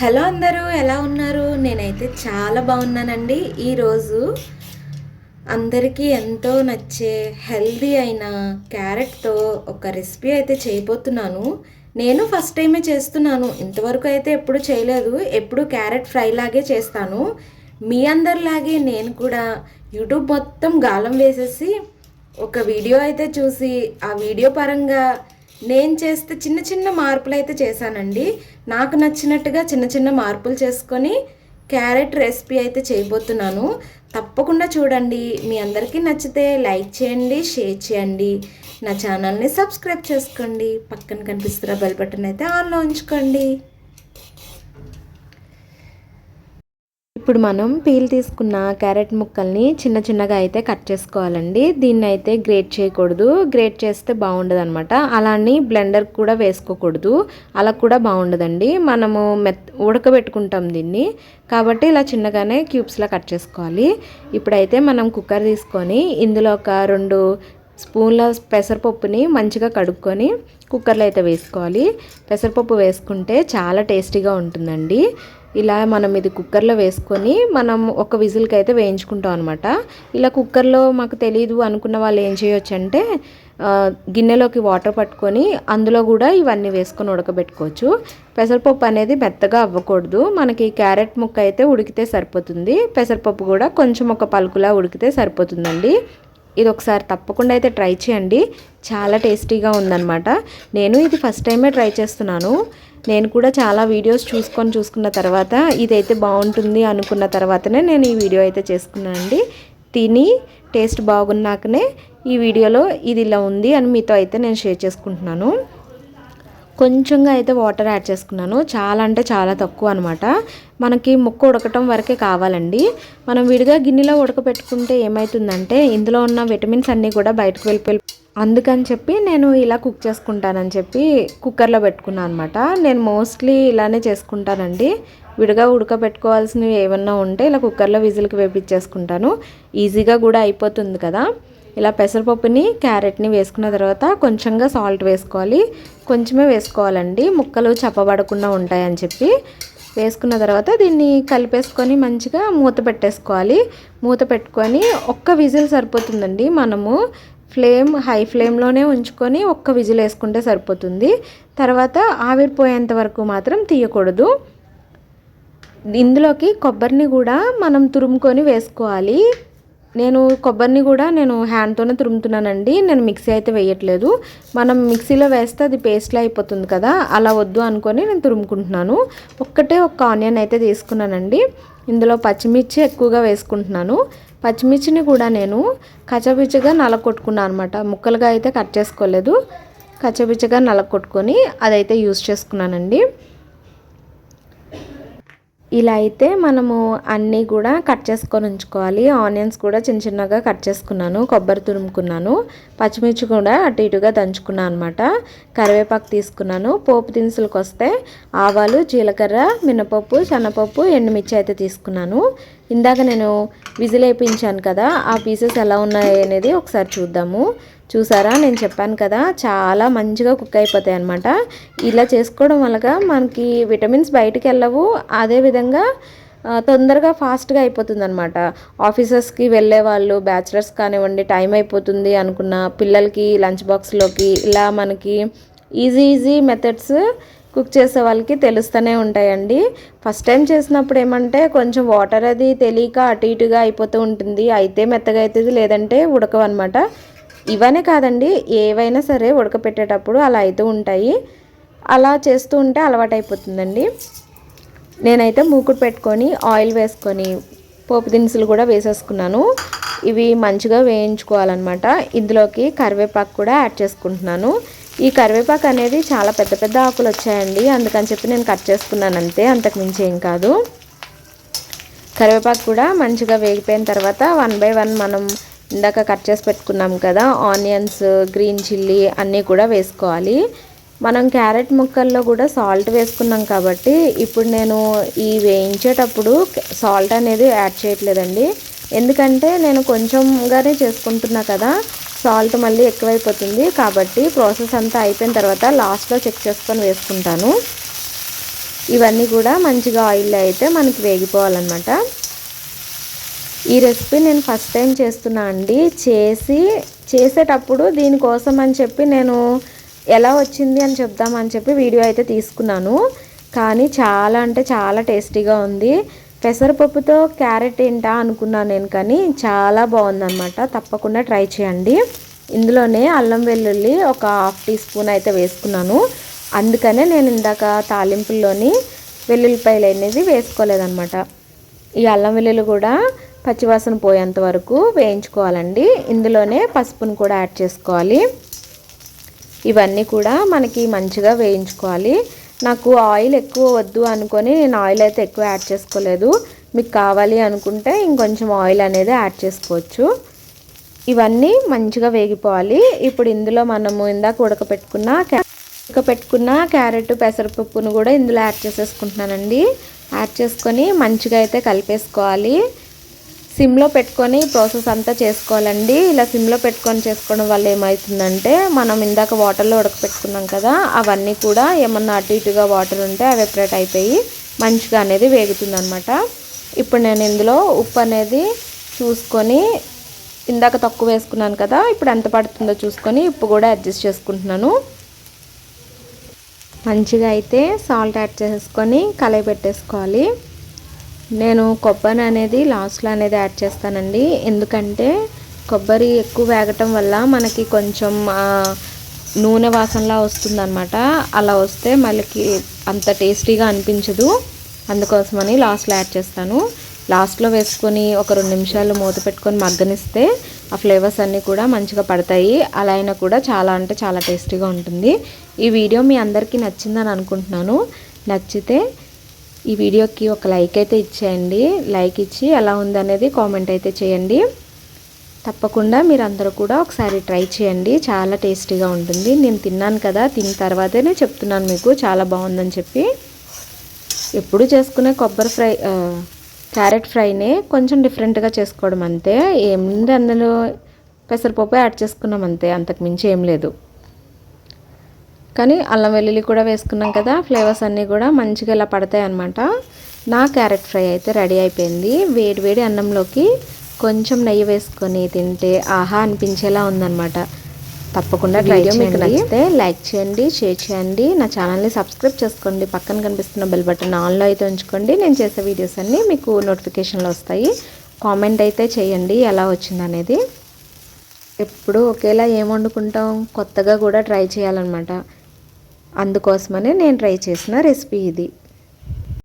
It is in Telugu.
హలో అందరూ ఎలా ఉన్నారు? నేనైతే చాలా బాగున్నానండి. ఈరోజు అందరికీ ఎంతో నచ్చే హెల్దీ అయిన క్యారెట్తో ఒక రెసిపీ అయితే చేయబోతున్నాను. నేను ఫస్ట్ టైమే చేస్తున్నాను. ఇంతవరకు అయితే ఎప్పుడు చేయలేదు. ఎప్పుడు క్యారెట్ ఫ్రై లాగే చేస్తాను. మీ అందరిలాగే నేను కూడా యూట్యూబ్ మొత్తం గాలం వేసేసి ఒక వీడియో అయితే చూసి ఆ వీడియో పరంగా నేను చేస్తే చిన్న చిన్న మార్పులు అయితే చేశానండి. నాకు నచ్చినట్టుగా చిన్న చిన్న మార్పులు చేసుకొని క్యారెట్ రెసిపీ అయితే చేయబోతున్నాను. తప్పకుండా చూడండి. మీ అందరికీ నచ్చితే లైక్ చేయండి షేర్ చేయండి. నా ఛానల్ని సబ్స్క్రైబ్ చేసుకోండి. పక్కన కనిపిస్తున్న బెల్ బటన్ అయితే ఆన్లో ఉంచుకోండి. ఇప్పుడు మనం పీల్ తీసుకున్న క్యారెట్ ముక్కల్ని చిన్న చిన్నగా అయితే కట్ చేసుకోవాలండి. దీన్ని అయితే గ్రేట్ చేయకూడదు. గ్రేట్ చేస్తే బాగుండదు అనమాట అలానే బ్లెండర్ కూడా వేసుకోకూడదు. అలా కూడా బాగుండదండి. మనము మెత్ ఉడకబెట్టుకుంటాం దీన్ని. కాబట్టి ఇలా చిన్నగానే క్యూబ్స్లా కట్ చేసుకోవాలి. ఇప్పుడైతే మనం కుక్కర్ తీసుకొని ఇందులో ఒక రెండు స్పూన్ల పెసరపప్పుని మంచిగా కడుక్కొని కుక్కర్లో అయితే వేసుకోవాలి. పెసరపప్పు వేసుకుంటే చాలా టేస్టీగా ఉంటుందండి. ఇలా మనం ఇది కుక్కర్లో వేసుకొని మనం ఒక విజిల్కి అయితే వేయించుకుంటాం అనమాట ఇలా కుక్కర్లో మాకు తెలియదు అనుకున్న వాళ్ళు ఏం చేయొచ్చు అంటే గిన్నెలోకి వాటర్ పట్టుకొని అందులో కూడా ఇవన్నీ వేసుకొని ఉడకబెట్టుకోవచ్చు. పెసరపప్పు అనేది మెత్తగా అవ్వకూడదు. మనకి క్యారెట్ ముక్క అయితే ఉడికితే సరిపోతుంది. పెసరపప్పు కూడా కొంచెం ఒక పలుకులా ఉడికితే సరిపోతుందండి. ఇది ఒకసారి తప్పకుండా అయితే ట్రై చేయండి. చాలా టేస్టీగా ఉందన్నమాట. నేను ఇది ఫస్ట్ టైమే ట్రై చేస్తున్నాను. నేను కూడా చాలా వీడియోస్ చూసుకొని చూసుకున్న తర్వాత ఇదైతే బాగుంటుంది అనుకున్న తర్వాతనే నేను ఈ వీడియో అయితే చేసుకున్నానండి. తిని టేస్ట్ బాగున్నాకనే ఈ వీడియోలో ఇది ఇలా ఉంది అని మీతో అయితే నేను షేర్ చేసుకుంటున్నాను. కొంచెంగా అయితే వాటర్ యాడ్ చేసుకున్నాను. చాలా అంటే చాలా తక్కువ అనమాట మనకి ముక్క ఉడకటం వరకే కావాలండి. మనం విడిగా గిన్నెలో ఉడకపెట్టుకుంటే ఏమవుతుందంటే ఇందులో ఉన్న విటమిన్స్ అన్నీ కూడా బయటకు వెళ్ళిపోయి అందుకని చెప్పి నేను ఇలా కుక్ చేసుకుంటానని చెప్పి కుక్కర్లో పెట్టుకున్నాను అనమాట నేను మోస్ట్లీ ఇలానే చేసుకుంటానండి. విడిగా ఉడకబెట్టుకోవాల్సినవి ఏమన్నా ఉంటే ఇలా కుక్కర్లో విజిల్కి వేపించేసుకుంటాను. ఈజీగా కూడా అయిపోతుంది కదా. ఇలా పెసరపప్పుని క్యారెట్ని వేసుకున్న తర్వాత కొంచెంగా సాల్ట్ వేసుకోవాలి. కొంచెమే వేసుకోవాలండి. ముక్కలు చప్పబడకుండా ఉంటాయని చెప్పి. వేసుకున్న తర్వాత దీన్ని కలిపేసుకొని మంచిగా మూత పెట్టేసుకోవాలి. మూత పెట్టుకొని ఒక్క విజిల్ సరిపోతుందండి. మనము ఫ్లేమ్ హై ఫ్లేమ్లోనే ఉంచుకొని ఒక్క విజిల్ వేసుకుంటే సరిపోతుంది. తర్వాత ఆవిరిపోయేంత వరకు మాత్రం తీయకూడదు. ఇందులోకి కొబ్బరిని కూడా మనం తురుముకొని వేసుకోవాలి. నేను కొబ్బరిని కూడా నేను హ్యాండ్తోనే తురుముతున్నానండి. నేను మిక్సీ అయితే వేయట్లేదు. మనం మిక్సీలో వేస్తే అది పేస్ట్లో అయిపోతుంది కదా అలా వద్దు అనుకొని నేను తురుముకుంటున్నాను. ఒక్కటే ఒక ఆనియన్ అయితే తీసుకున్నానండి. ఇందులో పచ్చిమిర్చి ఎక్కువగా వేసుకుంటున్నాను. పచ్చిమిర్చిని కూడా నేను కచ్చపిచ్చగా నలకొట్టుకున్నాను అనమాట ముక్కలుగా అయితే కట్ చేసుకోలేదు. కచ్చపిచ్చగా నలకొట్టుకొని అదైతే యూస్ చేసుకున్నానండి. ఇలా అయితే మనము అన్నీ కూడా కట్ చేసుకొని ఉంచుకోవాలి. ఆనియన్స్ కూడా చిన్న చిన్నగా కట్ చేసుకున్నాను కొబ్బరి తురుముకున్నాను పచ్చిమిర్చి కూడా అటు ఇటుగా దంచుకున్నాను అనమాట కరివేపాకు తీసుకున్నాను పోపు దినుసులకు వస్తే ఆవాలు జీలకర్ర మినపప్పు శనగపప్పు ఎండుమిర్చి అయితే తీసుకున్నాను. ఇందాక నేను విజిల్ వేయించాను కదా ఆ పీసెస్ ఎలా ఉన్నాయి అనేది ఒకసారి చూద్దాము. చూసారా? నేను చెప్పాను కదా చాలా మంచిగా కుక్ అయిపోతాయి అనమాట ఇలా చేసుకోవడం వల్ల మనకి విటమిన్స్ బయటికి వెళ్ళవు. అదేవిధంగా తొందరగా ఫాస్ట్గా అయిపోతుంది అనమాట ఆఫీసెస్కి వెళ్ళే వాళ్ళు బ్యాచిలర్స్ కానివ్వండి టైం అయిపోతుంది అనుకున్న పిల్లలకి లంచ్ బాక్స్లోకి ఇలా మనకి ఈజీ ఈజీ మెథడ్స్ కుక్ చేసే వాళ్ళకి తెలుస్తూనే ఉంటాయండి. ఫస్ట్ టైం చేసినప్పుడు ఏమంటే కొంచెం వాటర్ అది తెలియక అటు ఇటుగా అయిపోతూ ఉంటుంది. అయితే మెత్తగా అవుతుంది లేదంటే ఉడకవన్నమాట ఇవనే కాదండి ఏవైనా సరే ఉడకపెట్టేటప్పుడు అలా అయితే ఉంటాయి. అలా చేస్తూ ఉంటే అలవాటు అయిపోతుందండి నేనైతే మూకుడు పెట్టుకొని ఆయిల్ వేసుకొని పోపు దినుసులు కూడా వేసేసుకున్నాను. ఇవి మంచిగా వేయించుకోవాలన్నమాట. ఇందులోకి కరివేపాకు కూడా యాడ్ చేసుకుంటున్నాను. ఈ కరివేపాకు అనేది చాలా పెద్ద పెద్ద ఆకులు వచ్చాయండి. అందుకని చెప్పి నేను కట్ చేసుకున్నాను అంతే అంతకు మించి ఏం కాదు. కరివేపాకు కూడా మంచిగా వేగిపోయిన తర్వాత వన్ బై వన్ మనం ఇందాక కట్ చేసి పెట్టుకున్నాం కదా ఆనియన్స్ గ్రీన్ చిల్లీ అన్నీ కూడా వేసుకోవాలి. మనం క్యారెట్ ముక్కల్లో కూడా సాల్ట్ వేసుకున్నాం కాబట్టి ఇప్పుడు నేను ఈ వేయించేటప్పుడు సాల్ట్ అనేది యాడ్ చేయట్లేదండి. ఎందుకంటే నేను కొంచెంగానే చేసుకుంటున్నా కదా సాల్ట్ మళ్ళీ ఎక్కువైపోతుంది కాబట్టి ప్రాసెస్ అంతా అయిపోయిన తర్వాత లాస్ట్లో చెక్ చేసుకొని వేసుకుంటాను. ఇవన్నీ కూడా మంచిగా ఆయిల్లో అయితే మనకి వేగిపోవాలన్నమాట. ఈ రెసిపీ నేను ఫస్ట్ టైం చేస్తున్నా అండి. చేసి చేసేటప్పుడు దీనికోసం అని చెప్పి నేను ఎలా వచ్చింది అని చెప్దామని చెప్పి వీడియో అయితే తీసుకున్నాను. కానీ చాలా అంటే చాలా టేస్టీగా ఉంది. పెసరపప్పుతో క్యారెట్ ఏంటా అనుకున్నాను నేను కానీ చాలా బాగుందన్నమాట. తప్పకుండా ట్రై చేయండి. ఇందులోనే అల్లం వెల్లుల్లి ఒక హాఫ్ టీ స్పూన్ అయితే వేసుకున్నాను. అందుకనే నేను ఇందాక తాలింపుల్లోని వెల్లుల్లిపాయలు అనేది వేసుకోలేదన్నమాట. ఈ అల్లం వెల్లుల్లి కూడా పచ్చివాసన పోయేంత వరకు వేయించుకోవాలండి. ఇందులోనే పసుపును కూడా యాడ్ చేసుకోవాలి. ఇవన్నీ కూడా మనకి మంచిగా వేయించుకోవాలి. నాకు ఆయిల్ ఎక్కువ వద్దు అనుకొని నేను ఆయిల్ అయితే ఎక్కువ యాడ్ చేసుకోలేదు. మీకు కావాలి అనుకుంటే ఇంకొంచెం ఆయిల్ అనేది యాడ్ చేసుకోవచ్చు. ఇవన్నీ మంచిగా వేగిపోవాలి. ఇప్పుడు ఇందులో మనము ఇందాక ఉడకపెట్టుకున్న ఉడకపెట్టుకున్న క్యారెట్ పెసరపప్పును కూడా ఇందులో యాడ్ చేసేసుకుంటున్నానండి. యాడ్ చేసుకొని మంచిగా అయితే కలిపేసుకోవాలి. సిమ్లో పెట్టుకొని ప్రాసెస్ అంతా చేసుకోవాలండి. ఇలా సిమ్లో పెట్టుకొని చేసుకోవడం వల్ల ఏమవుతుందంటే మనం ఇందాక వాటర్లో ఉడకపెట్టుకున్నాం కదా అవన్నీ కూడా ఏమన్నా అటు ఇటుగా వాటర్ ఉంటే అవి ఎప్పుడేట్ అయిపోయి మంచిగా అనేది వేగుతుంది అనమాట ఇప్పుడు నేను ఇందులో ఉప్పు అనేది చూసుకొని ఇందాక తక్కువ వేసుకున్నాను కదా ఇప్పుడు ఎంత పడుతుందో చూసుకొని ఉప్పు కూడా అడ్జస్ట్ చేసుకుంటున్నాను. మంచిగా అయితే సాల్ట్ యాడ్ చేసుకొని కలయి పెట్టేసుకోవాలి. నేను కొబ్బరి అనేది లాస్ట్లో అనేది యాడ్ చేస్తానండి. ఎందుకంటే కొబ్బరి ఎక్కువ వేగటం వల్ల మనకి కొంచెం నూనె వాసనలా వస్తుందన్నమాట. అలా వస్తే మళ్ళీ అంత టేస్టీగా అనిపించదు. అందుకోసమని లాస్ట్లో యాడ్ చేస్తాను. లాస్ట్లో వేసుకొని ఒక రెండు నిమిషాలు మూత పెట్టుకొని మగ్గనిస్తే ఆ ఫ్లేవర్స్ అన్నీ కూడా మంచిగా పడతాయి. అలా అయినా కూడా చాలా అంటే చాలా టేస్టీగా ఉంటుంది. ఈ వీడియో మీ అందరికీ నచ్చిందని అనుకుంటున్నాను. నచ్చితే ఈ వీడియోకి ఒక లైక్ అయితే ఇచ్చేయండి. లైక్ ఇచ్చి ఎలా ఉందనేది కామెంట్ అయితే చేయండి. తప్పకుండా మీరు అందరూ కూడా ఒకసారి ట్రై చేయండి. చాలా టేస్టీగా ఉంటుంది. నేను తిన్నాను కదా తిన్న తర్వాతనే చెప్తున్నాను మీకు. చాలా బాగుందని చెప్పి. ఎప్పుడు చేసుకునే కొబ్బరి ఫ్రై క్యారెట్ ఫ్రైనే కొంచెం డిఫరెంట్గా చేసుకోవడం అంతే. ఏముంది అందులో? పెసరపప్పు యాడ్ చేసుకున్నాం అంతే. అంతకుమించి ఏం లేదు. కానీ అల్లం వెల్లుల్లి కూడా వేసుకున్నాం కదా ఫ్లేవర్స్ అన్నీ కూడా మంచిగా ఇలా పడతాయి అనమాట నా క్యారెట్ ఫ్రై అయితే రెడీ అయిపోయింది. వేడి వేడి అన్నంలోకి కొంచెం నెయ్యి వేసుకొని తింటే ఆహా అనిపించేలా ఉందన్నమాట. తప్పకుండా ట్రై మీకు నచ్చితే లైక్ చేయండి షేర్ చేయండి. నా ఛానల్ని సబ్స్క్రైబ్ చేసుకోండి. పక్కన కనిపిస్తున్న బెల్ బటన్ ఆన్లో అయితే ఉంచుకోండి. నేను చేసే వీడియోస్ అన్నీ మీకు నోటిఫికేషన్లు వస్తాయి. కామెంట్ అయితే చేయండి ఎలా వచ్చిందనేది. ఎప్పుడు ఒకేలా ఏం వండుకుంటాం? కొత్తగా కూడా ట్రై చేయాలన్నమాట. అందుకోసమనే నేను ట్రై చేసిన రెసిపీ ఇది.